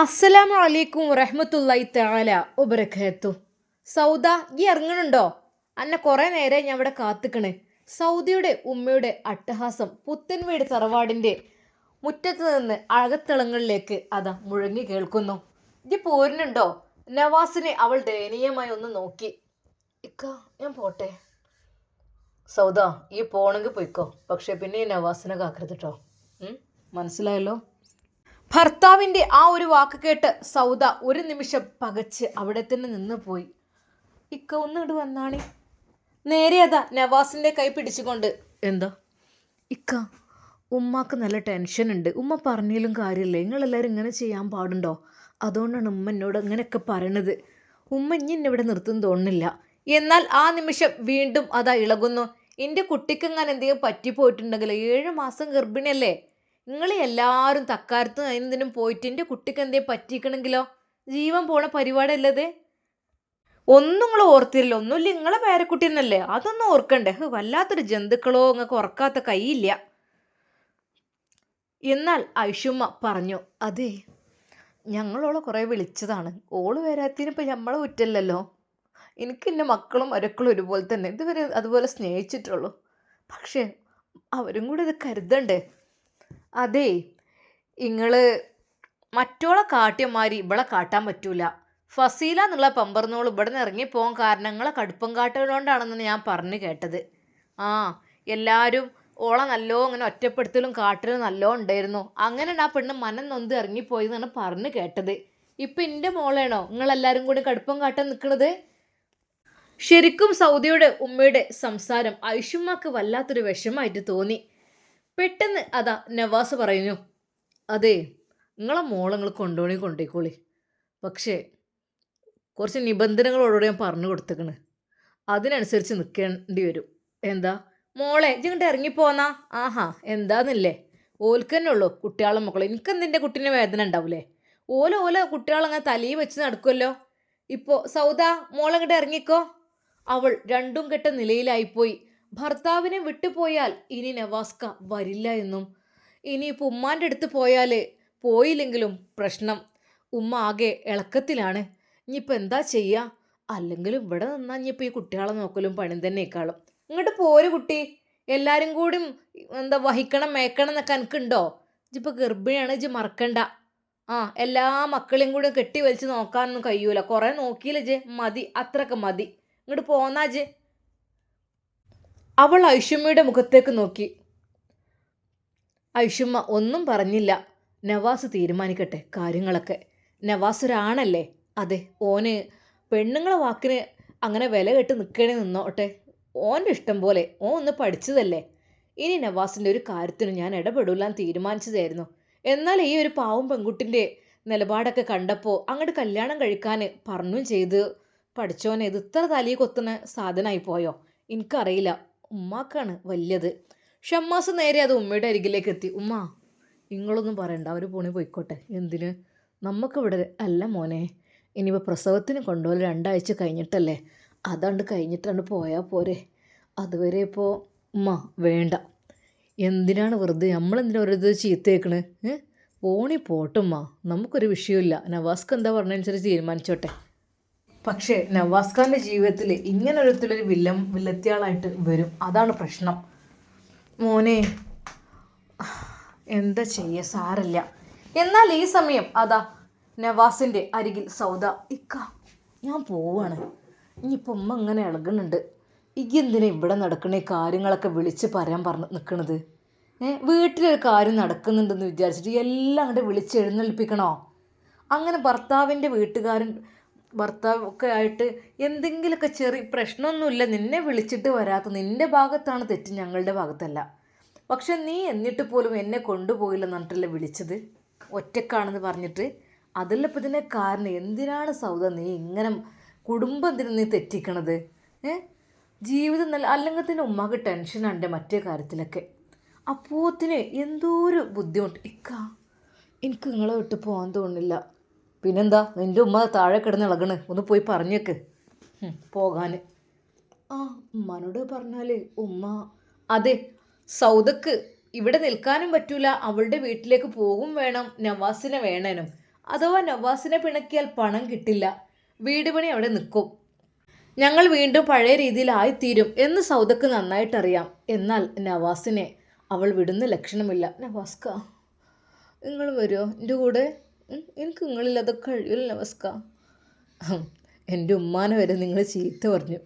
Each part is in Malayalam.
അസ്സലാമു അലൈക്കും വറഹ്മത്തുള്ളാഹി തആല ഉപരഖത്തു സൗദ ഈ ഇറങ്ങണുണ്ടോ? അന്നെ കുറേ നേരെ ഞാൻ ഇവിടെ കാത്തുക്കണ്. സൗദിയുടെ ഉമ്മയുടെ അട്ടഹാസം പുത്തൻവീട് തറവാടിന്റെ മുറ്റത്ത് നിന്ന് അഴകത്തിളങ്ങളിലേക്ക് അതാ മുഴങ്ങി കേൾക്കുന്നു. ഇത് പോരുന്നുണ്ടോ? നവാസിനെ അവൾ ദയനീയമായി ഒന്ന് നോക്കി. ഇക്ക ഞാൻ പോട്ടെ. സൗദ ഈ പോണെങ്കിൽ പോയിക്കോ. പക്ഷേ പിന്നെ ഈ നവാസിനെ കാക്കരുത് കേട്ടോ മനസ്സിലായല്ലോ? ഭർത്താവിന്റെ ആ ഒരു വാക്ക് കേട്ട് സൗദ ഒരു നിമിഷം പകച്ച് അവിടെ തന്നെ നിന്ന് പോയി. ഇക്ക ഒന്നിട്ട് വന്നാണി നേരെ അതാ നവാസിന്റെ കൈ പിടിച്ചുകൊണ്ട്. എന്താ? ഇക്ക ഉമ്മാക്ക് നല്ല ടെൻഷൻ ഉണ്ട്. ഉമ്മ പറഞ്ഞാലും കാര്യമില്ല. നിങ്ങളെല്ലാവരും ഇങ്ങനെ ചെയ്യാൻ പാടുണ്ടോ? അതുകൊണ്ടാണ് ഉമ്മ എന്നോട് അങ്ങനെയൊക്കെ പറയണത്. ഉമ്മ ഇനി എന്നെ ഇവിടെ നിർത്തും തോന്നുന്നില്ല. എന്നാൽ ആ നിമിഷം വീണ്ടും അതാ ഇളകുന്നു. എന്റെ കുട്ടിക്ക് എങ്ങനെ എന്തെങ്കിലും പറ്റിപ്പോയിട്ടുണ്ടെങ്കിൽ ഏഴ് മാസം ഗർഭിണിയല്ലേ? നിങ്ങൾ എല്ലാവരും തക്കാരത്ത് എന്തിനും പോയിട്ട് എന്റെ കുട്ടിക്ക് എന്തേ പറ്റിക്കണമെങ്കിലോ ജീവൻ പോണ പരിപാടിയല്ലത് ഒന്നും നിങ്ങൾ ഓർത്തിരില്ല. ഒന്നുമില്ല നിങ്ങളെ പേരക്കുട്ടി എന്നല്ലേ അതൊന്നും ഓർക്കണ്ടേ. വല്ലാത്തൊരു ജന്തുക്കളോ നിങ്ങൾക്ക് ഉറക്കാത്ത കൈയില്ല. എന്നാൽ ഐഷുമ്മ പറഞ്ഞു അതെ ഞങ്ങളോളെ കുറേ വിളിച്ചതാണ്. ഓൾ വരാത്തതിനിപ്പോൾ നമ്മളെ കുറ്റല്ലല്ലോ. എനിക്ക് എന്റെ മക്കളും ഒരക്കളും ഒരുപോലെ തന്നെ. ഇതുവരെ അതുപോലെ സ്നേഹിച്ചിട്ടുള്ളൂ. പക്ഷേ അവരും കൂടി ഇത് കരുതണ്ടേ? അതെ നിങ്ങൾ മറ്റോളെ കാട്ടിയമാരി ഇവളെ കാട്ടാൻ പറ്റൂല. ഫസീല എന്നുള്ള പമ്പർന്നോൾ ഇവിടെ നിന്ന് ഇറങ്ങിപ്പോകാൻ കാരണങ്ങളെ കടുപ്പം കാട്ടുകൊണ്ടാണെന്ന് ഞാൻ പറഞ്ഞു കേട്ടത്. ആ എല്ലാവരും ഓളെ നല്ലോ അങ്ങനെ ഒറ്റപ്പെടുത്തലും കാട്ടലും നല്ലോ ഉണ്ടായിരുന്നു. അങ്ങനെ ആ പെണ്ണ് മനം നൊന്ത് ഇറങ്ങിപ്പോയി എന്നാണ് പറഞ്ഞു കേട്ടത്. ഇപ്പം എന്റെ മോളാണോ നിങ്ങളെല്ലാവരും കൂടി കടുപ്പം കാട്ടാൻ നിൽക്കണത് ശരിക്കും സൗദിയുടെ ഉമ്മയുടെ സംസാരം ഐഷുമ്മക്ക് വല്ലാത്തൊരു വിഷമായിട്ട് തോന്നി. പെട്ടെന്ന് അതാ നവാസ് പറയുന്നു അതെ നിങ്ങളെ മോളെ നിങ്ങൾ കൊണ്ടുപോണി കൊണ്ടേക്കോളി പക്ഷേ കുറച്ച് നിബന്ധനകളോടുകൂടി ഞാൻ പറഞ്ഞു കൊടുത്തേക്കണ്. അതിനനുസരിച്ച് നിൽക്കേണ്ടി വരും. എന്താ? മോളെ ഇങ്ങോട്ട് ഇറങ്ങിപ്പോന്നാ? ആഹാ എന്താന്നില്ലേ? ഓൽക്ക് തന്നെ ഉള്ളൂ കുട്ടികളെ മക്കളെ. എനിക്കെന്തിന്റെ കുട്ടീനെ വേദന ഉണ്ടാവില്ലേ ഓല ഓല കുട്ടികളങ്ങനെ തലയിൽ വെച്ച് നടക്കുമല്ലോ ഇപ്പോൾ സൗദ മോളങ്ങോട്ട് ഇറങ്ങിക്കോ. അവൾ രണ്ടും കെട്ട നിലയിലായിപ്പോയി. ഭർത്താവിനെ വിട്ടുപോയാൽ ഇനി നവാസ്ക വരില്ല എന്നും. ഇനിയിപ്പോൾ ഉമ്മാന്റെ അടുത്ത് പോയാൽ പോയില്ലെങ്കിലും പ്രശ്നം. ഉമ്മ ആകെ ഇളക്കത്തിലാണ്. ഇനിയിപ്പോൾ എന്താ ചെയ്യുക അല്ലെങ്കിലും ഇവിടെ നിന്നാൽ ഇനിയിപ്പോൾ ഈ കുട്ടികളെ നോക്കലും പണി തന്നെയേക്കാളും. ഇങ്ങോട്ട് പോര് കുട്ടി. എല്ലാവരും കൂടി എന്താ വഹിക്കണം മേക്കണം എന്നൊക്കെ എനിക്കുണ്ടോ ഇജിപ്പോൾ ഗർഭിണിയാണ് ഇജ് മറക്കണ്ട. ആ എല്ലാ മക്കളെയും കൂടി കെട്ടി വലിച്ച് നോക്കാനൊന്നും കഴിയൂല. കുറേ നോക്കിയില്ല ജെ മതി അത്രയൊക്കെ മതി. ഇങ്ങോട്ട് പോന്നാ ജെ അവൾ ഐഷുമ്മയുടെ മുഖത്തേക്ക് നോക്കി. ഐഷുമ്മ ഒന്നും പറഞ്ഞില്ല. നവാസ് തീരുമാനിക്കട്ടെ കാര്യങ്ങളൊക്കെ. നവാസ് ഒരാണല്ലേ? അതെ ഓന് പെണ്ണുങ്ങളെ വാക്കിന് അങ്ങനെ വില കെട്ട് നിൽക്കണേ നിന്നോട്ടെ. ഓന്റെ ഇഷ്ടം പോലെ ഓൻ ഒന്ന് പഠിച്ചതല്ലേ? ഇനി നവാസിന്റെ ഒരു കാര്യത്തിന് ഞാൻ ഇടപെടില്ലാൻ തീരുമാനിച്ചതായിരുന്നു. എന്നാൽ ഈ ഒരു പാവം പെൺകുട്ടിന്റെ നിലപാടൊക്കെ കണ്ടപ്പോൾ അങ്ങോട്ട് കല്യാണം കഴിക്കാൻ പറഞ്ഞും ചെയ്ത് പഠിച്ചോനെ ഇത് ഇത്ര തലയിൽ കൊത്തുന്ന സാധനമായി പോയോ എനിക്കറിയില്ല. ഉമ്മാക്കാണ് വലിയത്. ഷമ്മാസ് നേരെ അത് ഉമ്മയുടെ അരികിലേക്ക് എത്തി. ഉമ്മ നിങ്ങളൊന്നും പറയണ്ട അവർ പോണി പോയിക്കോട്ടെ. എന്തിന്? നമുക്കിവിടെ അല്ല മോനെ. ഇനിയിപ്പോൾ പ്രസവത്തിന് കൊണ്ടുപോലെ രണ്ടാഴ്ച കഴിഞ്ഞിട്ടല്ലേ? അതാണ്ട് കഴിഞ്ഞിട്ടാണ് പോയാൽ പോരെ. അതുവരെ ഇപ്പോൾ ഉമ്മ വേണ്ട. എന്തിനാണ് വെറുതെ? നമ്മളെന്തിനാ ഒരു ഇത് ചീത്തയേക്കണ് പോണി പോട്ടുമ്മ നമുക്കൊരു വിഷയമില്ല നവാസ്ക്ക് എന്താ പറഞ്ഞതനുസരിച്ച് തീരുമാനിച്ചോട്ടെ. പക്ഷേ നവാസ് ഖാന്റെ ജീവിതത്തിൽ ഇങ്ങനെ ഒരുത്തിലൊരു വില്ലം വില്ലത്തിയാളായിട്ട് വരും. അതാണ് പ്രശ്നം. മോനെ എന്താ ചെയ്യ? സാരല്ല. എന്നാൽ ഈ സമയം അതാ നവാസിന്റെ അരികിൽ സൗദ. ഇക്ക ഞാൻ പോവാണ്. ഇനിയിപ്പോൾ ഉമ്മ ഇങ്ങനെ ഇളകുന്നുണ്ട്. ഇക്ക് എന്തിനാ ഇവിടെ നടക്കണ? കാര്യങ്ങളൊക്കെ വിളിച്ച് പറയാൻ പറഞ്ഞ് നിൽക്കണത് ഏ വീട്ടിലൊരു കാര്യം നടക്കുന്നുണ്ടെന്ന് വിചാരിച്ചിട്ട് എല്ലാം അങ്ങോട്ട് വിളിച്ച് എഴുന്നള്ളിപ്പിക്കണോ അങ്ങനെ ഭർത്താവിന്റെ വീട്ടുകാരൻ ഭർത്താവ് ഒക്കെ ആയിട്ട് എന്തെങ്കിലുമൊക്കെ ചെറിയ പ്രശ്നമൊന്നുമില്ല. നിന്നെ വിളിച്ചിട്ട് വരാത്ത നിന്റെ ഭാഗത്താണ് തെറ്റ് ഞങ്ങളുടെ ഭാഗത്തല്ല. പക്ഷെ നീ എന്നിട്ട് പോലും എന്നെ കൊണ്ടുപോയില്ലെന്ന് പറഞ്ഞിട്ടല്ലേ വിളിച്ചത്? ഒറ്റക്കാണെന്ന് പറഞ്ഞിട്ട് അതല്ല ഇപ്പം ഇതിനെ കാരണം. എന്തിനാണ് സൗദ നീ ഇങ്ങനെ കുടുംബം എന്തിനു നീ തെറ്റിക്കണത്? ഏ? ജീവിതം നല്ല അല്ലെങ്കിൽ തന്നെ ഉമ്മാക്ക് ടെൻഷനുണ്ട് മറ്റേ കാര്യത്തിലൊക്കെ. അപ്പോത്തിന് എന്തോ ഒരു ബുദ്ധിമുട്ട്. ഇക്ക എനിക്ക് നിങ്ങളെ വിട്ട് പോകാൻ തോന്നുന്നില്ല. പിന്നെന്താ? നിന്റെ ഉമ്മ താഴെ കിടന്ന് ഇളകണ്. ഒന്ന് പോയി പറഞ്ഞേക്ക്. പോകാൻ ആ ഉമ്മാനോട് പറഞ്ഞാൽ ഉമ്മ അതെ സൗദക്ക് ഇവിടെ നിൽക്കാനും പറ്റൂല. അവളുടെ വീട്ടിലേക്ക് പോകും വേണം. നവാസിനെ വേണേനും. അഥവാ നവാസിനെ പിണക്കിയാൽ പണം കിട്ടില്ല. വീട് പണി അവിടെ നിൽക്കും. ഞങ്ങൾ വീണ്ടും പഴയ രീതിയിലായിത്തീരും എന്ന് സൗദക്ക് നന്നായിട്ടറിയാം. എന്നാൽ നവാസിനെ അവൾ വിടുന്ന ലക്ഷണമില്ല. നവാസ്ക നിങ്ങൾ വരുമോ എന്റെ കൂടെ? എനിക്ക് നിങ്ങളില്ലാതെ കഴിയില്ല വസ്ക. എന്റെ ഉമ്മാനെ വരെ നിങ്ങൾ ചീത്ത പറഞ്ഞു.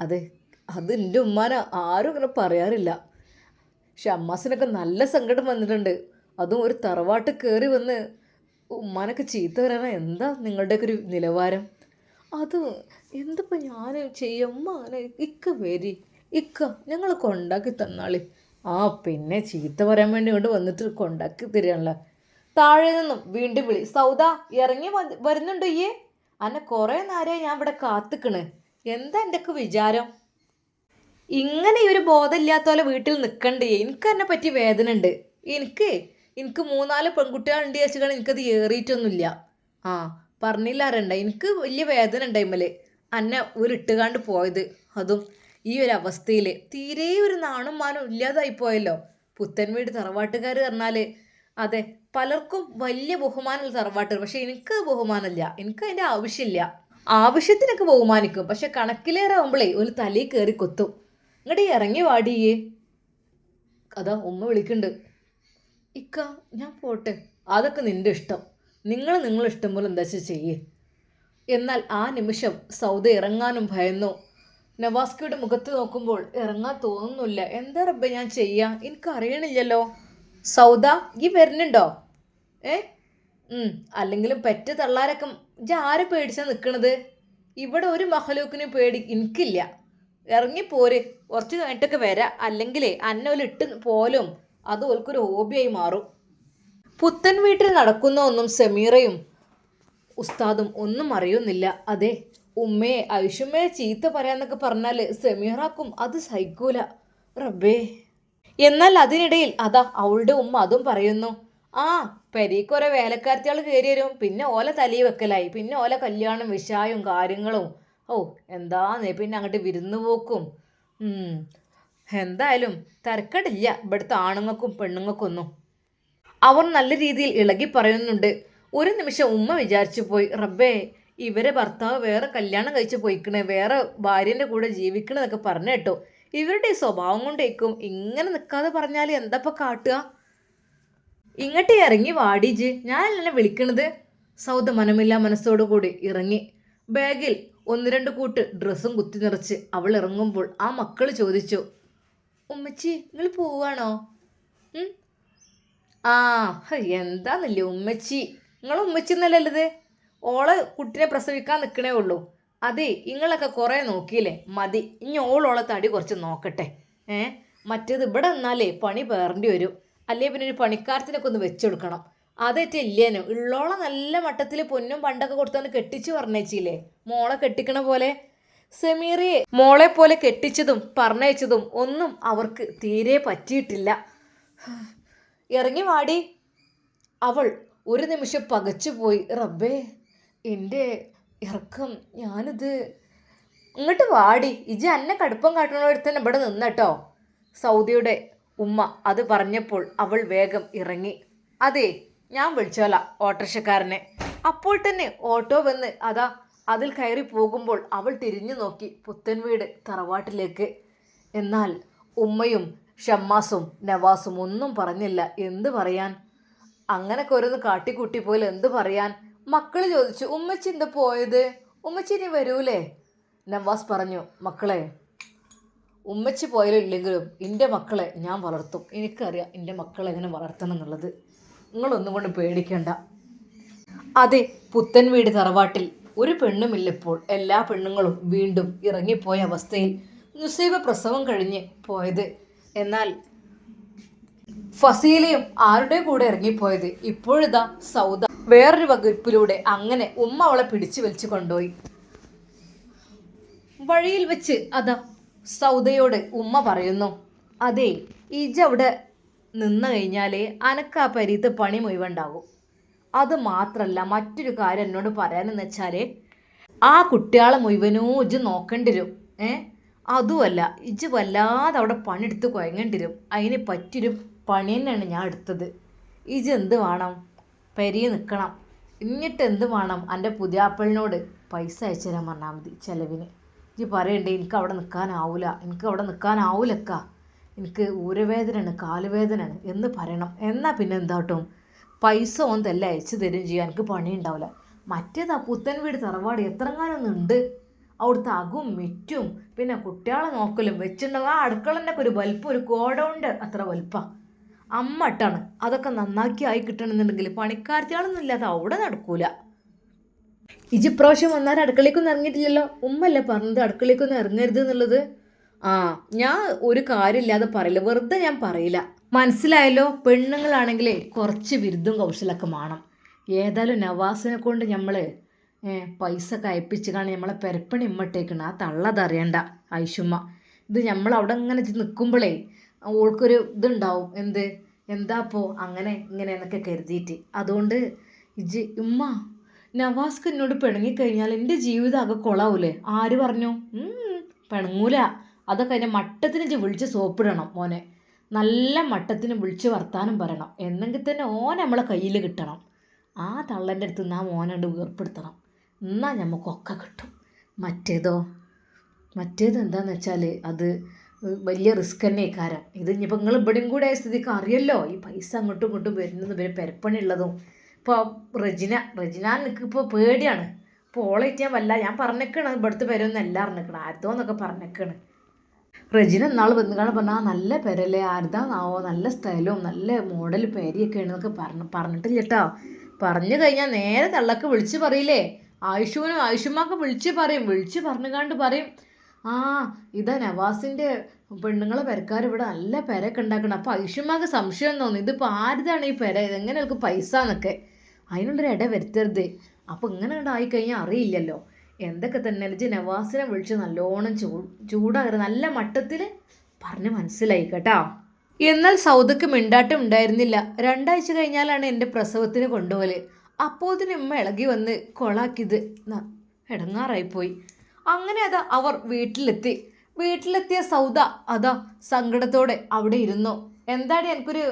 അതെ അത് എന്റെ ഉമ്മാനെ ആരും അങ്ങനെ പറയാറില്ല. പക്ഷെ അമ്മാസിനൊക്കെ നല്ല സങ്കടം വന്നിട്ടുണ്ട്. അതും ഒരു തറവാട്ട് കയറി വന്ന് ഉമ്മാനൊക്കെ ചീത്ത വരാനാ എന്താ നിങ്ങളുടെയൊക്കെ ഒരു നിലവാരം? അത് എന്തിപ്പോൾ ഞാൻ ചെയ്യും? ഉമ്മ അങ്ങനെ ഇക്ക വരി ഇക്ക ഞങ്ങളൊക്കെ ഉണ്ടാക്കി തന്നാളി. ആ പിന്നെ ചീത്ത പറയാൻ വേണ്ടി കൊണ്ട് വന്നിട്ട് കൊണ്ടാക്കി തരികയാണല്ലോ താഴെ നിന്നും വീണ്ടും വിളി. സൗദ ഇറങ്ങി വരുന്നുണ്ട് ഈ അന്നെ കുറേ നേരമായി ഞാൻ ഇവിടെ കാത്തുക്കണ്. എന്താ എന്റെ ഒക്കെ വിചാരം? ഇങ്ങനെ ഈ ഒരു ബോധമില്ലാത്ത പോലെ വീട്ടിൽ നിൽക്കണ്ടേ എനിക്ക് എന്നെ പറ്റി വേദന ഉണ്ട് എനിക്ക് എനിക്ക് മൂന്നാൽ പെൺകുട്ടികളുണ്ട് വെച്ചിട്ടാണ് എനിക്കത് ഏറിയിട്ടൊന്നുമില്ല. ആ പറഞ്ഞില്ലാരണ്ട എനിക്ക് വലിയ വേദന ഉണ്ടായിമ്മൽ അന്നെ ഒരു ഇട്ടുകാണ്ട് പോയത്. അതും ഈ ഒരു അവസ്ഥയിൽ തീരെ ഒരു നാണും മാനും ഇല്ലാതായി പോയല്ലോ. പുത്തൻ വീട് തറവാട്ടുകാർ പറഞ്ഞാൽ അതെ പലർക്കും വലിയ ബഹുമാനമുള്ള തറവാട്ടുകാർ. പക്ഷെ എനിക്ക് ബഹുമാനമില്ല. എനിക്ക് അതിന്റെ ആവശ്യമില്ല. ആവശ്യത്തിനൊക്കെ ബഹുമാനിക്കും. പക്ഷെ കണക്കിലേറെ ഒരു തലയിൽ കയറി കൊത്തും. ഇങ്ങോട്ട് ഇറങ്ങി വാടിയേ. അതാ ഉമ്മ വിളിക്കുന്നുണ്ട് ഇക്ക ഞാൻ പോട്ടെ. അതൊക്കെ നിന്റെ ഇഷ്ടം. നിങ്ങൾ നിങ്ങൾ ഇഷ്ടം പോലെ എന്താ വെച്ചാൽ ചെയ്യേ. എന്നാൽ ആ നിമിഷം സൗദ ഇറങ്ങാനും ഭയന്നു. നവാസ്കിയുടെ മുഖത്ത് നോക്കുമ്പോൾ ഇറങ്ങാൻ തോന്നുന്നില്ല. എന്താ റബ്ബെ ഞാൻ ചെയ്യാ? എനിക്കറിയണില്ലല്ലോ. സൗദ ഈ വരുന്നുണ്ടോ? ഏ? അല്ലെങ്കിലും പെറ്റ് തള്ളാരൊക്കെ ഇജ്ജ് ആരെ പേടിച്ചാ നിൽക്കണത് ഇവിടെ ഒരു മഹലൂക്കിനും പേടി എനിക്കില്ല. ഇറങ്ങിപ്പോര് കുറച്ച് കഴിഞ്ഞിട്ടൊക്കെ വരാം. അല്ലെങ്കിലേ അന്നോൽ ഇട്ട് പോലും അത് ഓൽക്കൊരു ഹോബിയായി മാറും. പുത്തൻ വീട്ടിൽ നടക്കുന്ന ഒന്നും സെമീറയും ഉസ്താദും ഒന്നും അറിയുന്നില്ല. അതെ ഉമ്മയെ ഐഷുമ്മയെ ചീത്ത പറയാന്നൊക്കെ പറഞ്ഞാൽ സെമീറാക്കും അത് സഹിക്കൂല. റബ്ബേ. എന്നാൽ അതിനിടയിൽ അതാ അവളുടെ ഉമ്മ അതും പറയുന്നു. ആ പെരീക്കൊരെ വേലക്കാരത്തിയാൾ കയറി വരും. പിന്നെ ഓല തലയിൽ വെക്കലായി. പിന്നെ ഓല കല്യാണം വിഷായും കാര്യങ്ങളും. ഓ എന്താന്നേ? പിന്നെ അങ്ങോട്ട് വിരുന്നു പോക്കും. എന്തായാലും തിരക്കടില്ല. ഇവിടുത്തെ ആണുങ്ങൾക്കും പെണ്ണുങ്ങൾക്കൊന്നും. അവർ നല്ല രീതിയിൽ ഇളകി പറയുന്നുണ്ട്. ഒരു നിമിഷം ഉമ്മ വിചാരിച്ചു പോയി. റബ്ബേ ഇവരെ ഭർത്താവ് വേറെ കല്യാണം കഴിച്ച് പോയിക്കണേ. വേറെ ഭാര്യന്റെ കൂടെ ജീവിക്കണമെന്നൊക്കെ പറഞ്ഞു കേട്ടോ. ഇവരുടെ സ്വഭാവം കൊണ്ടേക്കും ഇങ്ങനെ നിൽക്കാതെ പറഞ്ഞാൽ എന്താ ഇപ്പം കാട്ടുക? ഇങ്ങോട്ട് ഇറങ്ങി വാടിജ് ഞാനല്ലേ വിളിക്കണത്? സൗദ മനമില്ല മനസ്സോടു കൂടി ഇറങ്ങി. ബാഗിൽ ഒന്ന് രണ്ട് കൂട്ട് ഡ്രസ്സും കുത്തി നിറച്ച് അവൾ ഇറങ്ങുമ്പോൾ ആ മക്കൾ ചോദിച്ചു ഉമ്മച്ചി നിങ്ങൾ പോവാണോ? ആ എന്താ എന്താന്നല്ലേ ഉമ്മച്ചി? നിങ്ങൾ ഉമ്മച്ചി എന്നല്ലല്ലത് ഓൾ കുട്ടിനെ പ്രസവിക്കാൻ നിൽക്കണേ ഉള്ളൂ. അതെ ഇങ്ങളൊക്കെ കുറേ നോക്കിയില്ലേ? മതി. ഇനി ഓളോളെ തടി കുറച്ച് നോക്കട്ടെ. ഏ? മറ്റേത് ഇവിടെ നിന്നാലേ പണി പേറേണ്ടി വരും. അല്ലേ പിന്നെ ഒരു പണിക്കാരത്തിനൊക്കെ ഒന്ന് വെച്ചു കൊടുക്കണം. അതേറ്റ ഇല്ലേനും. ഉള്ളോളം നല്ല മട്ടത്തിൽ പൊന്നും പണ്ടൊക്കെ കൊടുത്തോണ്ട് കെട്ടിച്ചു പറഞ്ഞേച്ചില്ലേ മോളെ കെട്ടിക്കണ പോലെ. സെമീറിയെ മോളെ പോലെ കെട്ടിച്ചതും പറഞ്ഞയച്ചതും ഒന്നും അവർക്ക് തീരെ പറ്റിയിട്ടില്ല. ഇറങ്ങി വാടി. അവൾ ഒരു നിമിഷം പകച്ചുപോയി റബ്ബേ എന്റെ ഇറക്കം ഞാനിത് ഇങ്ങോട്ട് വാടി. ഇജ് അന്നെ കടുപ്പം കാട്ടണോടത്ത് തന്നെ ഇവിടെ നിന്നട്ടോ. സൗദിയുടെ ഉമ്മ അത് പറഞ്ഞപ്പോൾ അവൾ വേഗം ഇറങ്ങി. അതെ ഞാൻ വിളിച്ചോല ഓട്ടോറിക്ഷക്കാരനെ. അപ്പോൾ തന്നെ ഓട്ടോ വന്ന് അതാ അതിൽ കയറി പോകുമ്പോൾ അവൾ തിരിഞ്ഞു നോക്കി പുത്തൻ വീട് തറവാട്ടിലേക്ക്. എന്നാൽ ഉമ്മയും ഷമ്മാസും നവാസും ഒന്നും പറഞ്ഞില്ല എന്ത് പറയാൻ. അങ്ങനെ ഓരോന്ന് കാട്ടിക്കൂട്ടി പോലെ എന്ത് പറയാൻ? മക്കൾ ചോദിച്ചു ഉമ്മച്ചി എന്താ പോയത്? ഉമ്മച്ചി ഇനി വരൂലേ? നവാസ് പറഞ്ഞു മക്കളെ ഉമ്മച്ചി പോയാലില്ലെങ്കിലും എന്റെ മക്കളെ ഞാൻ വളർത്തും. എനിക്കറിയാം എന്റെ മക്കളെ എങ്ങനെ വളർത്തണം എന്നുള്ളത്. നിങ്ങളൊന്നും കൊണ്ട് പേടിക്കേണ്ട. അതെ പുത്തൻ വീട് തറവാട്ടിൽ ഒരു പെണ്ണുമില്ലപ്പോൾ എല്ലാ പെണ്ണുങ്ങളും വീണ്ടും ഇറങ്ങിപ്പോയ അവസ്ഥയിൽ നുസൈബ പ്രസവം കഴിഞ്ഞ് പോയത്. എന്നാൽ ഫസീലയും ആരുടെ കൂടെ ഇറങ്ങിപ്പോയത്? ഇപ്പോഴിതാ സൗദ വേറൊരു വകുപ്പിലൂടെ അങ്ങനെ ഉമ്മ അവളെ പിടിച്ചു വലിച്ചു കൊണ്ടുപോയി. വഴിയിൽ വെച്ച് അതാ സൗദയോട് ഉമ്മ പറയുന്നു അതെ ഇജ അവിടെ നിന്ന് കഴിഞ്ഞാലേ അനക്ക് ആ പരീത്ത് പണി മുഴുവുണ്ടാകും. അത് മാത്രല്ല മറ്റൊരു കാര്യം എന്നോട് പറയാനെന്ന് വെച്ചാൽ ആ കുട്ടികളെ മുഴുവനോ ഇജ് നോക്കേണ്ടി വരും. ഏ? അതുമല്ല ഇജ് വല്ലാതെ അവിടെ പണിയെടുത്ത് കുഴങ്ങേണ്ടി വരും. അതിന് പറ്റിയൊരു പണി തന്നെയാണ് ഞാൻ എടുത്തത്. ഇജ് എന്ത് വേണം? പെരിയ നിൽക്കണം. എന്നിട്ട് എന്ത് വേണം? എന്റെ പുതിയാപ്പിളിനോട് പൈസ അയച്ചു തരാൻ പറഞ്ഞാൽ മതി ചിലവിന്. ഇജ്ജ് പറയണ്ടേ എനിക്ക് അവിടെ നിൽക്കാനാവൂല എനിക്ക് അവിടെ നിൽക്കാനാവൂലക്ക. എനിക്ക് ഊരവേദനയാണ് കാലുവേദനയാണ് എന്ന് പറയണം. എന്നാൽ പിന്നെ എന്താട്ടും? പൈസ തെല്ലാം അയച്ചു തരും ചെയ്യാൻ എനിക്ക് പണിയുണ്ടാവില്ല മറ്റേതാ പുത്തൻ വീട് തറവാട് എത്രങ്ങാനൊന്നും ഉണ്ട്. അവിടുത്തെ അകും മെറ്റും പിന്നെ കുട്ടികളെ നോക്കലും വെച്ചിട്ടുണ്ടാവും ആ അടുക്കളന്റെ ഒരു വലിപ്പം ഒരു ഗോഡൗണ്ട്. അത്ര വലിപ്പം. അമ്മട്ടാണ്. അതൊക്കെ നന്നാക്കി ആയി കിട്ടണമെന്നുണ്ടെങ്കിൽ പണിക്കാർത്തിയാളൊന്നും ഇല്ലാതെ അവിടെ നടക്കൂല. ഇജി പ്രാവശ്യം വന്നാൽ അടുക്കളയ്ക്കൊന്നും ഇറങ്ങിയിട്ടില്ലല്ലോ? ഉമ്മല്ലേ പറഞ്ഞത് അടുക്കളയ്ക്കൊന്നും ഇറങ്ങരുത് എന്നുള്ളത്? ആ ഞാൻ ഒരു കാര്യമില്ലാതെ പറയില്ല. വെറുതെ ഞാൻ പറയില്ല. മനസ്സിലായല്ലോ പെണ്ണുങ്ങളാണെങ്കിലേ കുറച്ച് വിരുദ്ധം കൗശലമൊക്കെ വേണം ഏതായാലും നവാസിനെ കൊണ്ട് നമ്മൾ പൈസ ഒക്കെ അയപ്പിച്ച് നമ്മളെ പെരപ്പണി ഇമ്മട്ടേക്കണം. ആ തള്ളതറിയണ്ട ഐഷുമ്മ ഇത് നമ്മൾ അവിടെ ഇങ്ങനെ നിൽക്കുമ്പോഴേ ഓൾക്കൊരു ഇതുണ്ടാവും. എന്ത്? എന്താപ്പോ? അങ്ങനെ ഇങ്ങനെ എന്നൊക്കെ കരുതിയിട്ട് അതുകൊണ്ട് ഇജ് ഉമ്മ നവാസ്ക്ക് എന്നോട് പിണങ്ങിക്കഴിഞ്ഞാൽ എന്റെ ജീവിതം ആകെ കൊളാവൂലേ? ആര് പറഞ്ഞു? പിണങ്ങൂല. അതൊക്കെ അതിന്റെ മട്ടത്തിന് വിളിച്ച് സോപ്പിടണം മോനെ. നല്ല മട്ടത്തിന് വിളിച്ച് വർത്താനം പറയണം. എന്നെങ്കിൽ തന്നെ ഓൻ നമ്മളെ കയ്യിൽ കിട്ടണം. ആ തള്ളന്റെ അടുത്ത് നിന്ന് ആ മോനണ്ട് വേർപ്പെടുത്തണം. എന്നാൽ നമുക്കൊക്കെ കിട്ടും. മറ്റേതോ? മറ്റേത് എന്താന്ന് വെച്ചാൽ അത് വലിയ റിസ്ക് തന്നെ കാരം ഇത് ഇനിയിപ്പോൾ നിങ്ങൾ ഇവിടെയും കൂടെ ആയ സ്ഥിതിക്ക് അറിയല്ലോ. ഈ പൈസ അങ്ങോട്ടും ഇങ്ങോട്ടും വരുന്നതും പിന്നെ പെരപ്പണി ഉള്ളതും ഇപ്പോൾ റെജിന റെജിന എനിക്കിപ്പോൾ പേടിയാണ്. ഇപ്പോൾ ഓളെ ഞാൻ വല്ല. ഞാൻ പറഞ്ഞേക്കാണ് ഇവിടുത്തെ പേരൊന്നും എല്ലാം അറിഞ്ഞേക്കണം ആരതോന്നൊക്കെ പറഞ്ഞേക്കാണ്. റെജിന എന്നാൾ ബന്ധുക്കാണ് പറഞ്ഞാൽ നല്ല പേരല്ലേ. ആരുതാന്നാവോ? നല്ല സ്ഥലവും നല്ല മോഡൽ പേരിയൊക്കെ ആണെന്നൊക്കെ പറഞ്ഞു പറഞ്ഞിട്ടില്ല കേട്ടോ പറഞ്ഞു കഴിഞ്ഞാൽ നേരെ തള്ളക്ക് വിളിച്ച് പറയില്ലേ. ആയുഷുവിനും ആയുഷുമാക്ക് വിളിച്ച് പറയും. വിളിച്ച് പറഞ്ഞുകാണ്ട് പറയും. ആ ഇതാ നവാസിന്റെ പെണ്ണുങ്ങളെ പെരക്കാർ ഇവിടെ നല്ല പെരയൊക്കെ ഉണ്ടാക്കണം. അപ്പോൾ ആയുഷുമാക്ക് സംശയം തോന്നി. ഇതിപ്പോൾ ആരുതാണ് ഈ പെര? ഇതെങ്ങനെ എനിക്ക് പൈസ എന്നൊക്കെ. അതിനുള്ളൊരു ഇട വരുത്തരുത്. അപ്പോൾ ഇങ്ങനെ ഉണ്ടായി കഴിഞ്ഞാൽ അറിയില്ലല്ലോ. എന്തൊക്കെ തന്നെ ഇജ്ജ് നവാസിനെ വിളിച്ച് നല്ലോണം ചൂ ചൂടാകരുത്. നല്ല മട്ടത്തിൽ പറഞ്ഞ് മനസ്സിലായി കേട്ടോ എന്നാൽ സൗദക്ക് മിണ്ടാട്ടം ഉണ്ടായിരുന്നില്ല. രണ്ടാഴ്ച കഴിഞ്ഞാലാണ് എന്റെ പ്രസവത്തിന് കൊണ്ടുപോകൽ. അപ്പോതിന് ഉമ്മ ഇളകി വന്ന് കൊളാക്കിയത്. ഇടങ്ങാറായിപ്പോയി. അങ്ങനെ അതാ അവർ വീട്ടിലെത്തി. വീട്ടിലെത്തിയ സൗദ അതാ സങ്കടത്തോടെ അവിടെ ഇരുന്നു. എന്താടി എനിക്കൊരു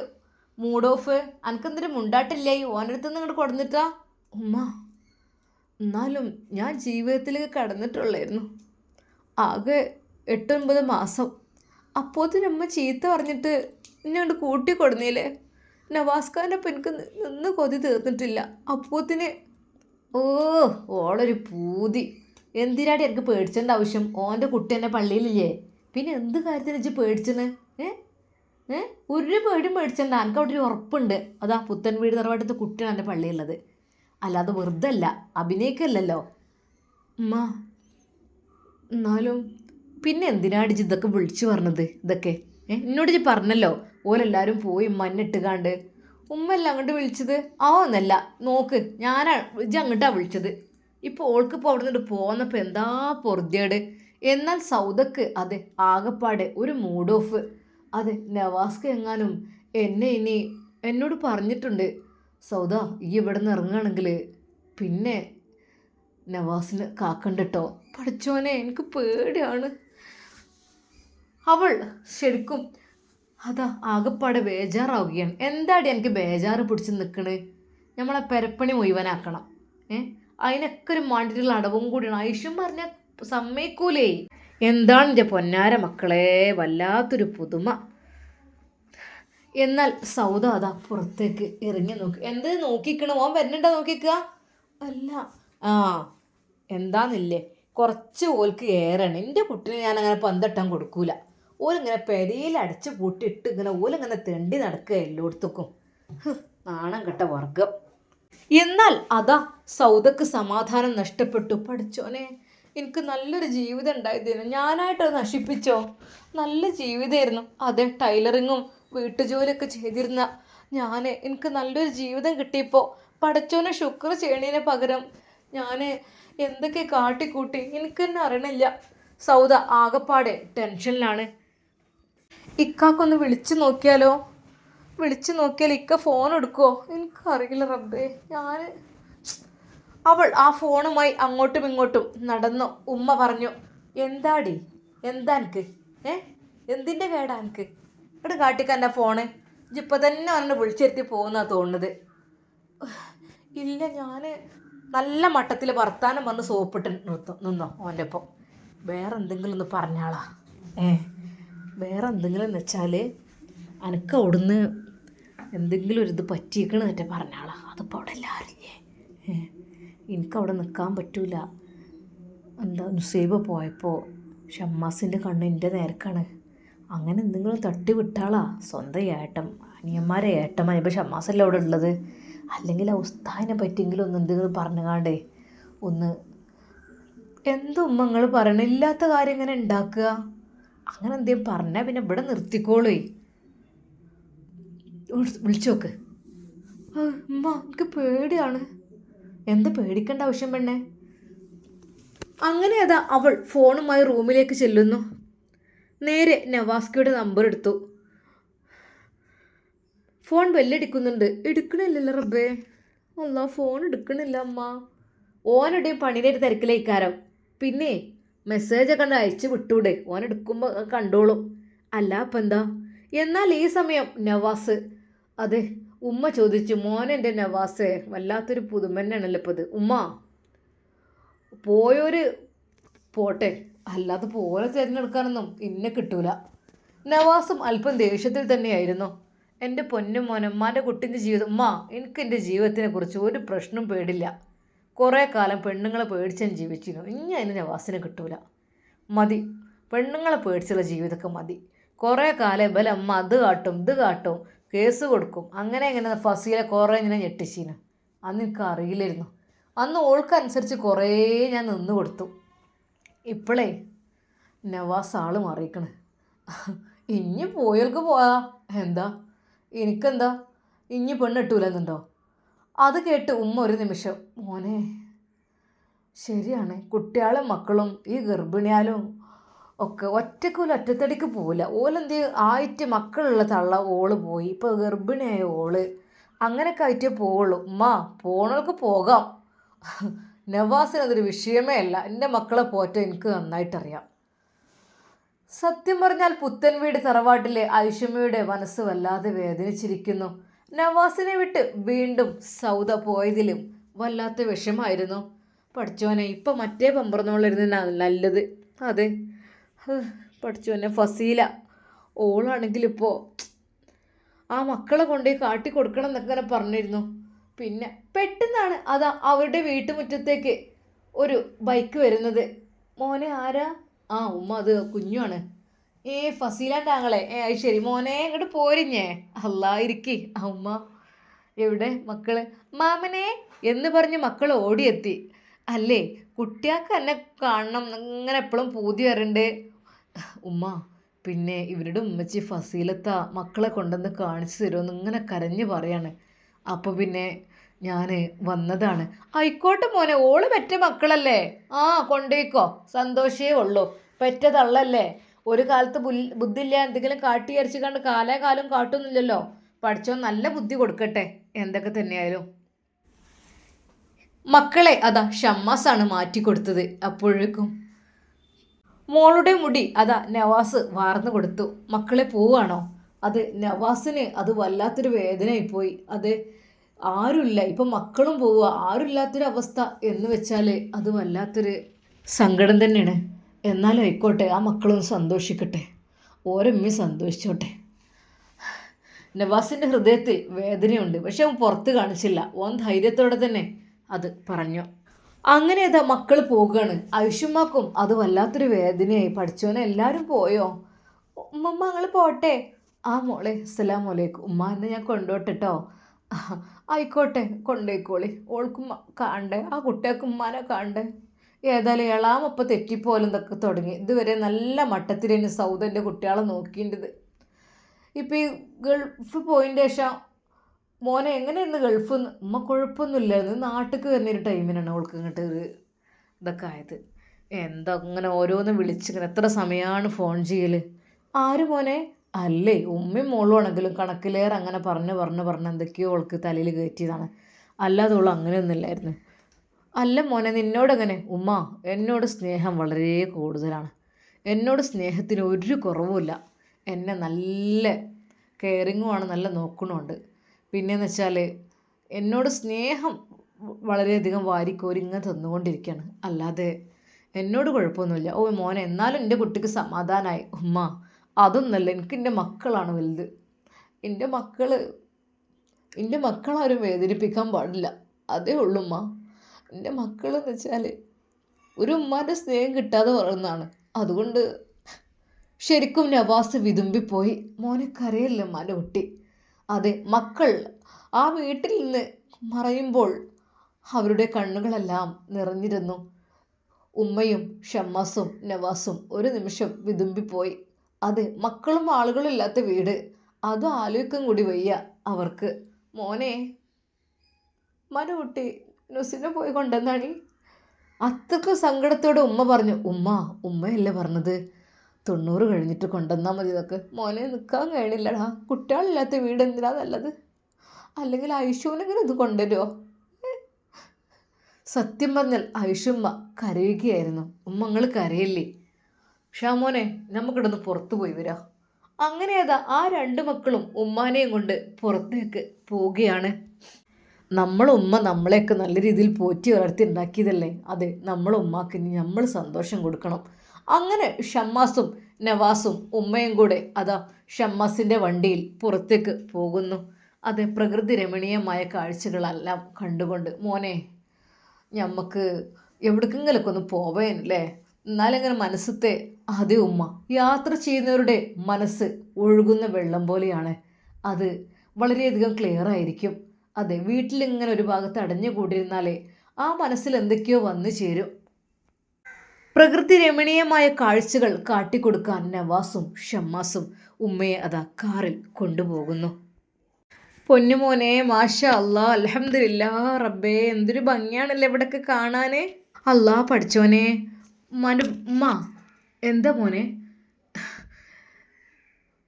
മൂഡ് ഓഫ്. എനിക്കെന്തൊരു മുണ്ടാട്ടില്ലേ? ഓനടുത്ത് നിന്ന് ഇങ്ങോട്ട് കൊടുന്നിട്ടാ. ഉമ്മ എന്നാലും ഞാൻ ജീവിതത്തിലേക്ക് കടന്നിട്ടുള്ളായിരുന്നു. ആകെ എട്ടൊൻപത് മാസം. അപ്പോത്തിനമ്മ ചീത്ത പറഞ്ഞിട്ട് എന്നെ കൊണ്ട് കൂട്ടി കൊടുന്നില്ലേ നവാസ്ഖാനൊപ്പം എനിക്ക് നി- നിന്ന് കൊതി തീർന്നിട്ടില്ല. അപ്പോത്തിന് ഓ ഓളൊരു പൂതി. എന്തിനാടി എനിക്ക് പേടിച്ചേണ്ട ആവശ്യം? ഓന്റെ കുട്ടി എന്നെ പള്ളിയിലില്ലേ? പിന്നെ എന്ത് കാര്യത്തിന് ഇജ്ജ് പേടിച്ചെന്ന് ഒരു പേടി പേടിച്ചണ്ട എനിക്ക് അവിടെ ഒരു ഉറപ്പുണ്ട്. അതാ പുത്തൻ വീട് തറവാട്ടത്ത് കുട്ടിയാണ് എന്റെ പള്ളിയുള്ളത് അല്ലാതെ വെറുതെ അല്ല അഭിനയിക്കല്ലല്ലോ. ഉമ്മ എന്നാലും പിന്നെ എന്തിനാണ് ഇജ്ജ് ഇതൊക്കെ വിളിച്ചു പറഞ്ഞത്? ഇതൊക്കെ ഏ? എന്നോട് ഇജ്ജ് പറഞ്ഞല്ലോ ഓലെല്ലാവരും പോയി മണ്ണിട്ടുകാണ്ട് ഉമ്മല്ല അങ്ങോട്ട് വിളിച്ചത്? ആ ഒന്നല്ല. നോക്ക് ഞാനാ ഇജ്ജ് അങ്ങോട്ടാണ് വിളിച്ചത്. ഇപ്പോൾ ഓൾക്കിപ്പോൾ അവിടെ നിന്നിട്ട് പോന്നപ്പോൾ എന്താ പൊറുതിയേട്? എന്നാൽ സൗദക്ക് അതെ ആകപ്പാടെ ഒരു മൂഡ് ഓഫ്. അതെ നവാസ്ക എങ്ങാനും എന്നെ ഇനി എന്നോട് പറഞ്ഞിട്ടുണ്ട്. സൗദ ഈ ഇവിടെ നിന്ന് ഇറങ്ങുകയാണെങ്കിൽ പിന്നെ നവാസിന് കാക്കണ്ടട്ടോ. പഠിച്ചോനെ എനിക്ക് പേടിയാണ്. അവൾ ശരിക്കും അതാ ആകെപ്പാടെ ബേജാറാവുകയാണ്. എന്താടി എനിക്ക് ബേജാറ് പിടിച്ച് നിൽക്കണേ? നമ്മളെ പെരപ്പണി മുഴുവനാക്കണം. ഏ? അതിനൊക്കെ ഒരു മണ്ടിട്ടുള്ള അടവും കൂടിയാണ്. ഐഷ്യം പറഞ്ഞ സമ്മതിക്കൂലേ? എന്താണ് എന്റെ പൊന്നാര മക്കളെ? വല്ലാത്തൊരു പുതുമ. എന്നാൽ സൗദ അതാ പുറത്തേക്ക് ഇറങ്ങി നോക്കി. എന്ത് നോക്കിക്കണോ? ഓൻ വരുന്നുണ്ടോ നോക്കിക്കുക അല്ല. ആ എന്താന്നില്ലേ? കുറച്ച് ഓൽക്ക് ഏറണം. എന്റെ കുട്ടിനെ ഞാൻ അങ്ങനെ പന്തട്ടാൻ കൊടുക്കൂല. ഓലിങ്ങനെ പെരയിൽ അടച്ച് പൂട്ടിയിട്ട് ഇങ്ങനെ ഓലിങ്ങനെ തെണ്ടി നടക്കുക എല്ലായിടത്തേക്കും നാണം കെട്ട വർഗം എന്നാൽ അതാ സൗദക്ക് സമാധാനം നഷ്ടപ്പെട്ടു. പഠിച്ചോനെ എനിക്ക് നല്ലൊരു ജീവിതം ഉണ്ടായിരുന്നു ഞാനായിട്ട് നശിപ്പിച്ചോ? നല്ല ജീവിതമായിരുന്നു. അതെ ടൈലറിങ്ങും വീട്ടുജോലിയൊക്കെ ചെയ്തിരുന്ന ഞാൻ എനിക്ക് നല്ലൊരു ജീവിതം കിട്ടിയപ്പോൾ പടച്ചോനെ ശുക്ർ ചെയ്യണതിന് പകരം ഞാൻ എന്തൊക്കെ കാട്ടിക്കൂട്ടി എനിക്ക് തന്നെ അറിയണില്ല. സൗദ ആകപ്പാടെ ടെൻഷനിലാണ്. ഇക്കാക്കൊന്ന് വിളിച്ചു നോക്കിയാലോ? വിളിച്ചു നോക്കിയാൽ ഇക്ക ഫോൺ എടുക്കുമോ എനിക്കറിയില്ല റബ്ബേ. ഞാൻ അവൾ ആ ഫോണുമായി അങ്ങോട്ടും ഇങ്ങോട്ടും നടന്നു. ഉമ്മ പറഞ്ഞു എന്താടി? എന്താ എനിക്ക് ഏ? എന്തിന്റെ കേടാ എനിക്ക് ഇവിടെ കാട്ടിക്കാന്റെ ഫോണ്. ഇപ്പം തന്നെ അവനെ വിളിച്ചിരുത്തി പോകുന്നതാണ് തോന്നുന്നത്. ഇല്ല ഞാൻ നല്ല മട്ടത്തിൽ വർത്താനം വന്ന് സോപ്പിട്ട് നിർത്തും നിന്നോ ഓന്റെ ഒപ്പം. വേറെ എന്തെങ്കിലും ഒന്ന് പറഞ്ഞാളാ. ഏ? വേറെ എന്തെങ്കിലും എന്ന് വെച്ചാൽ അനക്ക് അവിടുന്ന് എന്തെങ്കിലും ഒരു ഇത് പറഞ്ഞാളാ. അതിപ്പോൾ അവിടെ എല്ലാവരില്ലേ ഏ? എനിക്കവിടെ നിൽക്കാൻ പറ്റൂല. എന്താ നുസൈബ് പോയപ്പോൾ ഷമ്മാസിന്റെ കണ്ണ് എന്റെ നേർക്കാണ്. അങ്ങനെ എന്തെങ്കിലും തട്ടി വിട്ടാളാ. സ്വന്തം ഏട്ടം അനിയന്മാരെ ഏട്ടമാണ് ഇപ്പോൾ ഷമ്മാസല്ല അവിടെ ഉള്ളത്? അല്ലെങ്കിൽ ആ ഉസ്താദിനെ പറ്റിയെങ്കിലും ഒന്ന് എന്തെങ്കിലും പറഞ്ഞുകാണ്ടേ. ഒന്ന് എന്തും നിങ്ങൾ പറയണില്ലാത്ത കാര്യം ഇങ്ങനെ ഉണ്ടാക്കുക അങ്ങനെ എന്തെങ്കിലും പറഞ്ഞാൽ പിന്നെ ഇവിടെ നിർത്തിക്കോളേ. വിളിച്ചു നോക്ക് ഉമ്മ എനിക്ക് പേടിയാണ്. എന്ത് പേടിക്കേണ്ട ആവശ്യം പെണ്ണേ? അങ്ങനെ അതാ അവൾ ഫോണുമായി റൂമിലേക്ക് ചെല്ലുന്നു. നേരെ നവാസ്കിയുടെ നമ്പർ എടുത്തു. ഫോൺ ബെല്ലടിക്കുന്നുണ്ട്. എടുക്കണില്ലല്ലോ റബ്ബേ. അല്ല ഫോൺ എടുക്കണില്ല അമ്മ. ഓനുടെയും പണിയുടെ ഒരു തിരക്കിലേക്കാരം. പിന്നെ മെസ്സേജൊക്കെ കണ്ട് അയച്ചു വിട്ടൂടെ. ഓൻ എടുക്കുമ്പോൾ കണ്ടോളും. അല്ല അപ്പം എന്താ എന്നാൽ ഈ സമയം നവാസ്. അതെ ഉമ്മ ചോദിച്ചു മോനെന്റെ നവാസേ വല്ലാത്തൊരു പുതുമന്നെയാണല്ലോ ഇപ്പോൾ ഇത് ഉമ്മ പോയൊരു പോട്ടെ അല്ലാതെ പോലെ തിരഞ്ഞെടുക്കാനൊന്നും ഇന്നെ കിട്ടൂല. നവാസും അല്പം ദേഷ്യത്തിൽ തന്നെയായിരുന്നു. എന്റെ പൊന്നും മോനമ്മാന്റെ കുട്ടിന്റെ ജീവിതം ഉമ്മ എനിക്ക് എന്റെ ജീവിതത്തിനെ കുറിച്ച് ഒരു പ്രശ്നവും പേടില്ല. കുറേ കാലം പെണ്ണുങ്ങളെ പേടിച്ച് ഞാൻ ജീവിച്ചിരുന്നു. ഇനി അതിന് നവാസിനെ കിട്ടൂല. മതി പെണ്ണുങ്ങളെ പേടിച്ചുള്ള ജീവിതമൊക്കെ മതി. കുറേ കാലം അമ്മ അത് കാട്ടും ഇത് കാട്ടും. കേസ് കൊടുക്കും. അങ്ങനെ ഇങ്ങനെ ഫസീലെ കുറേ ഇങ്ങനെ ഞെട്ടിച്ചീന്. അന്ന് എനിക്ക് അറിയില്ലായിരുന്നു. അന്ന് ഓൾക്കനുസരിച്ച് കുറേ ഞാൻ നിന്ന് കൊടുത്തു. ഇപ്പോഴേ നവാസ് ആൾ മാറിയിക്കണ്. ഇനി പോയവർക്ക് പോയാ എന്താ? എനിക്കെന്താ? ഇനി പെണ്ണിട്ടൂലെന്നുണ്ടോ അത് കേട്ട് ഉമ്മ ഒരു നിമിഷം മോനെ ശരിയാണ്. കുട്ടികളും മക്കളും ഈ ഗർഭിണിയാലും ഒക്കെ ഒറ്റക്കൂല ഒറ്റത്തടിക്ക് പോവില്ല. ഓലെന്ത് ആയിട്ട് മക്കളുള്ള തള്ള ഓൾ പോയി. ഇപ്പോൾ ഗർഭിണിയായ ഓൾ അങ്ങനെയൊക്കെ ആയിട്ടേ പോവുള്ളൂ. ഉമ്മ പോണവർക്ക് പോകാം. നവാസിന് അതൊരു വിഷയമേ അല്ല. എന്റെ മക്കളെ പോറ്റ എനിക്ക് നന്നായിട്ടറിയാം. സത്യം പറഞ്ഞാൽ പുത്തൻ വീട് തറവാട്ടിലെ ഐഷമ്മയുടെ മനസ്സ് വല്ലാതെ വേദനിച്ചിരിക്കുന്നു. നവാസിനെ വിട്ട് വീണ്ടും സൗദ പോയതിലും വല്ലാത്ത വിഷമായിരുന്നു. പഠിച്ചോനെ ഇപ്പം മറ്റേ പമ്പറന്നോളിരുന്ന നല്ലത്. അതെ. ഹ്, എന്നെ ഫസീല. ഓളാണെങ്കിൽ ഇപ്പോൾ ആ മക്കളെ കൊണ്ടുപോയി കാട്ടി കൊടുക്കണം എന്നൊക്കെ ഇങ്ങനെ പറഞ്ഞിരുന്നു. പിന്നെ പെട്ടെന്നാണ് അതാ അവരുടെ വീട്ടുമുറ്റത്തേക്ക് ഒരു ബൈക്ക് വരുന്നത്. മോനെ ആരാ? ആ ഉമ്മ അത് കുഞ്ഞുമാണ് ഏ ഫസീലാന്റെ ആങ്ങളെ. ഏ അത് ശരി. മോനെ ഇങ്ങോട്ട് പോരിഞ്ഞേ. അല്ലാ ആ ഉമ്മ. എവിടെ മക്കൾ? മാമനെ എന്ന് പറഞ്ഞ് മക്കൾ ഓടിയെത്തി. അല്ലേ കുട്ടികൾക്ക് എന്നെ കാണണം. ഇങ്ങനെ എപ്പോഴും പൂതി വരണ്ട്. ഉമ്മ പിന്നെ ഇവരുടെ ഉമ്മച്ചി ഫസീലത്ത മക്കളെ കൊണ്ടുവന്ന് കാണിച്ചു തരുമെന്ന് ഇങ്ങനെ കരഞ്ഞ് പറയാണ്. അപ്പോൾ പിന്നെ ഞാൻ വന്നതാണ്. ആയിക്കോട്ടെ മോനെ ഓൾ പെറ്റ മക്കളല്ലേ? ആ കൊണ്ടേക്കോ. സന്തോഷേ ഉള്ളൂ. പെറ്റ തള്ളല്ലേ ഒരു കാലത്ത് ബുദ്ധില്ല എന്തെങ്കിലും കാട്ടി അരച്ച് കണ്ട് കാലേ കാലം കാട്ടുന്നില്ലല്ലോ പഠിച്ചോ നല്ല ബുദ്ധി കൊടുക്കട്ടെ. എന്തൊക്കെ തന്നെയായാലും. മക്കളെ അതാ ഷമ്മാസാണ് മാറ്റി കൊടുത്തത്. അപ്പോഴേക്കും മോളുടെ മുടി അതാ നവാസ് വാർന്നു കൊടുത്തു. മക്കളെ പോവാണോ? അത് നവാസിന് അത് വല്ലാത്തൊരു വേദനയായിപ്പോയി അത് ആരുമില്ല. ഇപ്പം മക്കളും പോവുക ആരുമില്ലാത്തൊരു അവസ്ഥ എന്ന് വെച്ചാൽ അത് വല്ലാത്തൊരു സങ്കടം തന്നെയാണ്. എന്നാലും ആയിക്കോട്ടെ ആ മക്കളും സന്തോഷിക്കട്ടെ. ഓരമ്മയും സന്തോഷിച്ചോട്ടെ. നവാസിന്റെ ഹൃദയത്തിൽ വേദനയുണ്ട്. പക്ഷെ അവൻ പുറത്ത് കാണിച്ചില്ല. ഓൻ ധൈര്യത്തോടെ തന്നെ അത് പറഞ്ഞു. അങ്ങനെ ഏതാ മക്കൾ പോകുകയാണ് ഐഷുമാക്കും അത് വല്ലാത്തൊരു വേദനയായി. പഠിച്ചോനെ എല്ലാവരും പോയോ? ഉമ്മമ്മ ഞങ്ങൾ പോട്ടെ. ആ മോളെ അസ്സലാമു അലൈക്കും. ഉമ്മ എന്നെ ഞാൻ കൊണ്ടുപോട്ടെട്ടോ ആയിക്കോട്ടെ കൊണ്ടുപോയിക്കോളി ഓൾക്കും കാണണ്ടേ ആ കുട്ടികൾക്ക് ഉമ്മാനെ കാണണ്ടേ ഏതായാലും എളാമപ്പം തെറ്റിപ്പോലും ഇതൊക്കെ തുടങ്ങി. ഇതുവരെ നല്ല മട്ടത്തിൽ തന്നെ സൗദന്റെ കുട്ടികളെ നോക്കിയിട്ടുണ്ട് ഇപ്പം ഈ ഗൾഫ് പോയിന്റെ ശേഷം മോനെ എങ്ങനെയായിരുന്നു ഗൾഫ് ഉമ്മ കുഴപ്പമൊന്നുമില്ലായിരുന്നു നാട്ടിലേക്ക് വരുന്നൊരു ടൈമിനാണ് അവൾക്ക് ഇങ്ങോട്ട് ഒരു ഇതൊക്കെ ആയത്. എന്താ അങ്ങനെ ഓരോന്ന് വിളിച്ചിങ്ങനെ എത്ര സമയമാണ് ഫോൺ ചെയ്യൽ ആര് മോനെ? അല്ലേ ഉമ്മയും മോളും ആണെങ്കിലും കണക്കിലേറെ അങ്ങനെ പറഞ്ഞ് പറഞ്ഞ് പറഞ്ഞ് എന്തൊക്കെയോ അവൾക്ക് തലയിൽ കയറ്റിയതാണ്. അല്ലാതെ അവൾ അങ്ങനെയൊന്നുമില്ലായിരുന്നു. അല്ല മോനെ നിന്നോടെങ്ങനെ? ഉമ്മ എന്നോട് സ്നേഹം വളരെ കൂടുതലാണ്. എന്നോട് സ്നേഹത്തിന് ഒരു കുറവുമില്ല. എന്നെ നല്ല കെയറിങ്ങുമാണ് നല്ല നോക്കണമുണ്ട് പിന്നെയെന്ന് വെച്ചാൽ എന്നോട് സ്നേഹം വളരെയധികം വാരിക്കോരി ഇങ്ങനെ തന്നുകൊണ്ടിരിക്കുകയാണ് അല്ലാതെ എന്നോട് കുഴപ്പമൊന്നുമില്ല. ഓ മോനെ എന്നാലും എന്റെ കുട്ടിക്ക് സമാധാനമായി ഉമ്മ അതൊന്നല്ല എനിക്ക് എന്റെ മക്കളാണ് വലുത്. എന്റെ മക്കൾ എന്റെ മക്കളാരും വേദനിപ്പിക്കാൻ പാടില്ല. അതേ ഉള്ളൂ ഉമ്മ. എന്റെ മക്കളെന്ന് വെച്ചാൽ ഒരു ഉമ്മാന്റെ സ്നേഹം കിട്ടാതെ പറയുന്നതാണ്. അതുകൊണ്ട് ശരിക്കും നവാസ് വിതുമ്പിപ്പോയി. മോനെ കരയല്ല ഉമ്മാന്റെ കുട്ടി? അതെ മക്കൾ ആ വീട്ടിൽ നിന്ന് മറയുമ്പോൾ അവരുടെ കണ്ണുകളെല്ലാം നിറഞ്ഞിരുന്നു. ഉമ്മയും ഷമ്മാസും നവാസും ഒരു നിമിഷം വിതുമ്പിപ്പോയി. അതെ മക്കളും ആളുകളും ഇല്ലാത്ത വീട്. അത് ആലോചിക്കും കൂടി വയ്യ അവർക്ക്. മോനെ മനുകുട്ടി നുസിനെ പോയി കൊണ്ടുവന്നാണി അത്രയ്ക്ക് സങ്കടത്തോടെ ഉമ്മ പറഞ്ഞു ഉമ്മ ഉമ്മയല്ലേ പറഞ്ഞത്? തൊണ്ണൂറ് കഴിഞ്ഞിട്ട് കൊണ്ടുവന്നാൽ മതി ഇതൊക്കെ. മോനെ നിൽക്കാൻ കഴിയണില്ലടാ. കുട്ടികളില്ലാത്ത വീട് എന്തിനാ നല്ലത്? അല്ലെങ്കിൽ ഐശുവിനെങ്കിലും ഇത് കൊണ്ടുവരുമോ സത്യം പറഞ്ഞാൽ ഐഷുമ്മ കരയുകയായിരുന്നു. ഉമ്മങ്ങൾ കരയില്ലേ? ഷാമോനെ നമുക്കിടന്ന് പുറത്തു പോയി വരാം. അങ്ങനെ അതാ ആ രണ്ട് മക്കളും ഉമ്മാനെയും കൊണ്ട് പുറത്തേക്ക് പോവുകയാണ്. നമ്മൾ ഉമ്മ നമ്മളെയൊക്കെ നല്ല രീതിയിൽ പോറ്റി വളർത്തി ഉണ്ടാക്കിയതല്ലേ? അതെ നമ്മൾ ഉമ്മാക്ക് ഇനി നമ്മൾ സന്തോഷം കൊടുക്കണം. അങ്ങനെ ഷമ്മാസും നവാസും ഉമ്മയും കൂടെ അതാ ഷമ്മാസിന്റെ വണ്ടിയിൽ പുറത്തേക്ക് പോകുന്നു. അത് പ്രകൃതി രമണീയമായ കാഴ്ചകളെല്ലാം കണ്ടുകൊണ്ട് മോനെ ഞമ്മക്ക് എവിടേക്കെങ്കിലൊക്കെ ഒന്ന് പോവേനല്ലേ എന്നാലിങ്ങനെ മനസ്സത്തെ അതേ ഉമ്മ. യാത്ര ചെയ്യുന്നവരുടെ മനസ്സ് ഒഴുകുന്ന വെള്ളം പോലെയാണ്. അത് വളരെയധികം ക്ലിയർ ആയിരിക്കും. അതെ വീട്ടിലിങ്ങനെ ഒരു ഭാഗത്ത് അടഞ്ഞു കൂടിയിരുന്നാലേ ആ മനസ്സിൽ എന്തൊക്കെയോ വന്നു ചേരും. പ്രകൃതി രമണീയമായ കാഴ്ചകൾ കാട്ടിക്കൊടുക്കാൻ നവാസും ഷമ്മാസും ഉമ്മയെ അതാ കാറിൽ കൊണ്ടുപോകുന്നു. പൊന്നുമോനെ മാഷ അല്ലാ അലഹമില്ല റബ്ബേ എന്തൊരു ഭംഗിയാണല്ലേ ഇവിടൊക്കെ കാണാനേ. അല്ലാ പഠിച്ചോനെ മനു ഉമ്മ എന്താ മോനെ?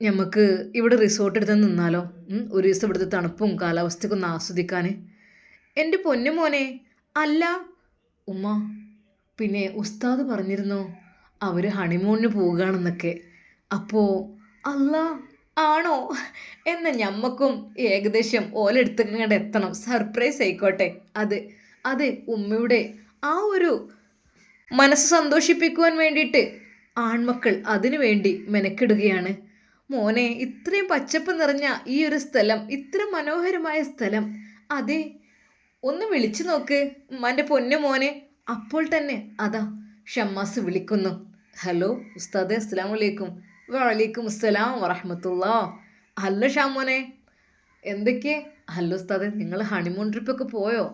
നമുക്ക് ഇവിടെ റിസോർട്ട് എടുത്ത് നിന്നാലോ? ഒരു ദിവസം ഇവിടുത്തെ തണുപ്പും കാലാവസ്ഥയൊക്കെ ഒന്ന് ആസ്വദിക്കാൻ എന്റെ പൊന്നു മോനെ അല്ല ഉമ്മ പിന്നെ ഉസ്താദ് പറഞ്ഞിരുന്നു അവർ ഹണിമൂണിന് പോവുകയാണെന്നൊക്കെ. അപ്പോൾ അല്ല ആണോ? എന്ന ഞമ്മക്കും ഏകദേശം ഓലെടുത്തങ്ങടെ എത്തണം. സർപ്രൈസ് ആയിക്കോട്ടെ. അത് അത് ഉമ്മയുടെ ആ ഒരു മനസ്സ് സന്തോഷിപ്പിക്കുവാൻ വേണ്ടിയിട്ട് ആൺമക്കൾ അതിനു വേണ്ടി മെനക്കെടുകയാണ്. മോനെ ഇത്രയും പച്ചപ്പ് നിറഞ്ഞ ഈ ഒരു സ്ഥലം ഇത്ര മനോഹരമായ സ്ഥലം അതെ ഒന്ന് വിളിച്ചു നോക്ക്. ഉമ്മാന്റെ പൊന്നു മോനെ. അപ്പോൾ തന്നെ അതാ ഷമ്മാസ് വിളിക്കുന്നു. ഹലോ ഉസ്താദ് അസ്സലാമു വലൈക്കും വലൈക്കും അസ്സലാം വറഹമത്തുള്ള. ഹലോ ഷാമോനെ. എന്തൊക്കെ? ഹലോ ഉസ്താദ് നിങ്ങൾ ഹണിമൂൺ ട്രിപ്പൊക്കെ പോയോ?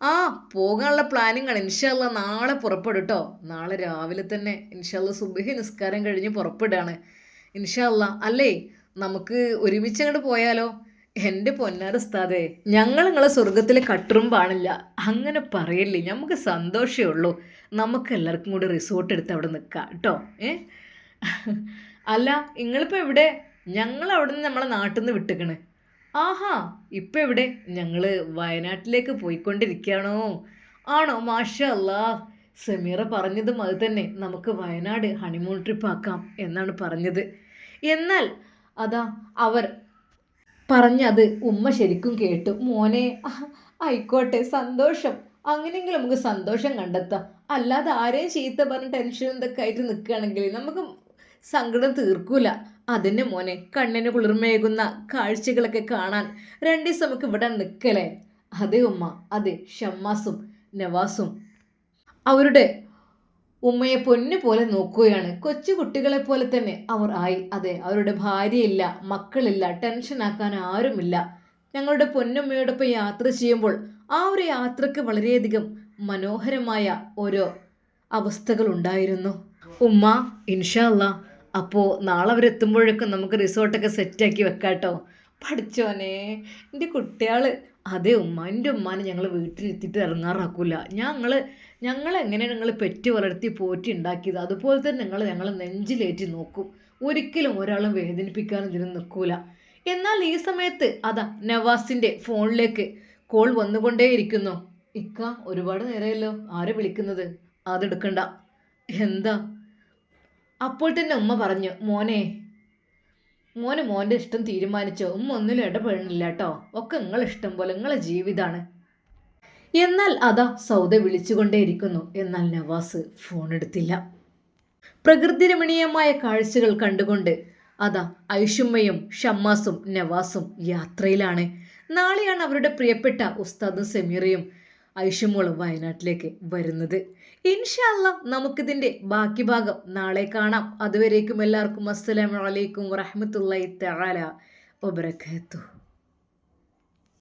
ആ പോകാനുള്ള പ്ലാനിങ് ആണ് ഇൻഷല്ല നാളെ പുറപ്പെടും കേട്ടോ നാളെ രാവിലെ തന്നെ ഇൻഷല്ല സുബഹി നിസ്കാരം കഴിഞ്ഞ് പുറപ്പെടുകയാണ് ഇൻഷല്ല അല്ലേ? നമുക്ക് ഒരുമിച്ച് അങ്ങോട്ട് പോയാലോ? എന്റെ പൊന്നാർ ഉസ്താദേ ഞങ്ങൾ നിങ്ങളെ സ്വർഗത്തിൽ പാണില്ല അങ്ങനെ പറയല്ലേ നമുക്ക് സന്തോഷമേ ഉള്ളൂ. നമുക്ക് എല്ലാവർക്കും കൂടി റിസോർട്ട് എടുത്ത് അവിടെ നിൽക്കാം കേട്ടോ ഏ? അല്ല നിങ്ങളിപ്പോൾ എവിടെ? ഞങ്ങൾ അവിടെ നിന്ന് നമ്മളെ നാട്ടിൽ നിന്ന് വിട്ടിക്കണ്. ആഹാ ഇപ്പം എവിടെ? ഞങ്ങൾ വയനാട്ടിലേക്ക് പോയിക്കൊണ്ടിരിക്കുകയാണോ? ആണോ മാഷ അല്ലാ സമീറ പറഞ്ഞതും അത് തന്നെ. നമുക്ക് വയനാട് ഹണിമൂൺ ട്രിപ്പ് ആക്കാം എന്നാണ് പറഞ്ഞത്. എന്നാൽ അതാ അവർ പറഞ്ഞത് ഉമ്മ ശരിക്കും കേട്ടു. മോനെ ആയിക്കോട്ടെ സന്തോഷം. അങ്ങനെയെങ്കിലും നമുക്ക് സന്തോഷം കണ്ടെത്താം. അല്ലാതെ ആരെയും ചീത്ത പറഞ്ഞ് ടെൻഷൻ എന്തൊക്കെ ആയിട്ട് നിൽക്കുകയാണെങ്കിൽ നമുക്ക് സങ്കടം തീർക്കൂല. അതിന്റെ മോനെ കണ്ണിന് കുളിർമയേകുന്ന കാഴ്ചകളൊക്കെ കാണാൻ രണ്ടു ദിവസം നമുക്ക് ഇവിടെ നിൽക്കലേ അതെ ഉമ്മ അതെ ഷമ്മാസും നവാസും. അവരുടെ ഉമ്മയെ പൊന്നു പോലെ നോക്കുകയാണ്. കൊച്ചു കുട്ടികളെ പോലെ തന്നെ അവർ ആയി. അതെ അവരുടെ ഭാര്യയില്ല മക്കളില്ല ടെൻഷനാക്കാൻ ആരുമില്ല. ഞങ്ങളുടെ പൊന്നുമ്മയോടൊപ്പം യാത്ര ചെയ്യുമ്പോൾ ആ ഒരു യാത്രയ്ക്ക് വളരെയധികം മനോഹരമായ ഓരോ അവസ്ഥകൾ ഉണ്ടായിരുന്നു. ഉമ്മ ഇൻഷല്ല അപ്പോൾ നാളെ അവരെത്തുമ്പോഴേക്കും നമുക്ക് റിസോർട്ടൊക്കെ സെറ്റാക്കി വെക്കാട്ടോ. പഠിച്ചോനെ എന്റെ കുട്ടികൾ അതെ ഉമ്മ എന്റെ ഉമ്മാനെ ഞങ്ങൾ വീട്ടിലെത്തിയിട്ട് ഇറങ്ങാറാക്കൂല. ഞങ്ങൾ ഞങ്ങൾ എങ്ങനെ നിങ്ങൾ പെറ്റ് വളർത്തി പോറ്റി ഉണ്ടാക്കിയത്? അതുപോലെ തന്നെ ഞങ്ങൾ ഞങ്ങളെ നെഞ്ചിലേറ്റി നോക്കും. ഒരിക്കലും ഒരാളും വേദനിപ്പിക്കാൻ ഇതിനും നിൽക്കൂല. എന്നാൽ ഈ സമയത്ത് അതാ നവാസിന്റെ ഫോണിലേക്ക് കോൾ വന്നുകൊണ്ടേയിരിക്കുന്നു. ഇക്ക ഒരുപാട് നേരമല്ലോ. ആരെ വിളിക്കുന്നത്? അതെടുക്കണ്ട. എന്താ? അപ്പോൾ തന്നെ ഉമ്മ പറഞ്ഞു മോനെ മോന് മോന്റെ ഇഷ്ടം തീരുമാനിച്ചോ? ഉമ്മ ഒന്നിലും ഇടപെടണില്ല കേട്ടോ. ഒക്കെ നിങ്ങളിഷ്ടം പോലെ നിങ്ങളെ ജീവിതമാണ് എന്നാൽ അതാ സൗദ വിളിച്ചുകൊണ്ടേയിരിക്കുന്നു. എന്നാൽ നവാസ് ഫോൺ എടുത്തില്ല പ്രകൃതി രമണീയമായ കാഴ്ചകൾ കണ്ടുകൊണ്ട് അതാ ഐഷുമ്മയും ഷമ്മാസും നവാസും യാത്രയിലാണ്. നാളെയാണ് അവരുടെ പ്രിയപ്പെട്ട ഉസ്താദ് സെമീറയും ഐഷുമോളും വയനാട്ടിലേക്ക് വരുന്നത്. ഇൻഷല്ല നമുക്കിതിന്റെ ബാക്കി ഭാഗം നാളെ കാണാം. അതുവരേക്കും എല്ലാവർക്കും അസ്സലാമലൈക്കും വറഹമത്തല്ലാ തആല വബറകാതുഹു.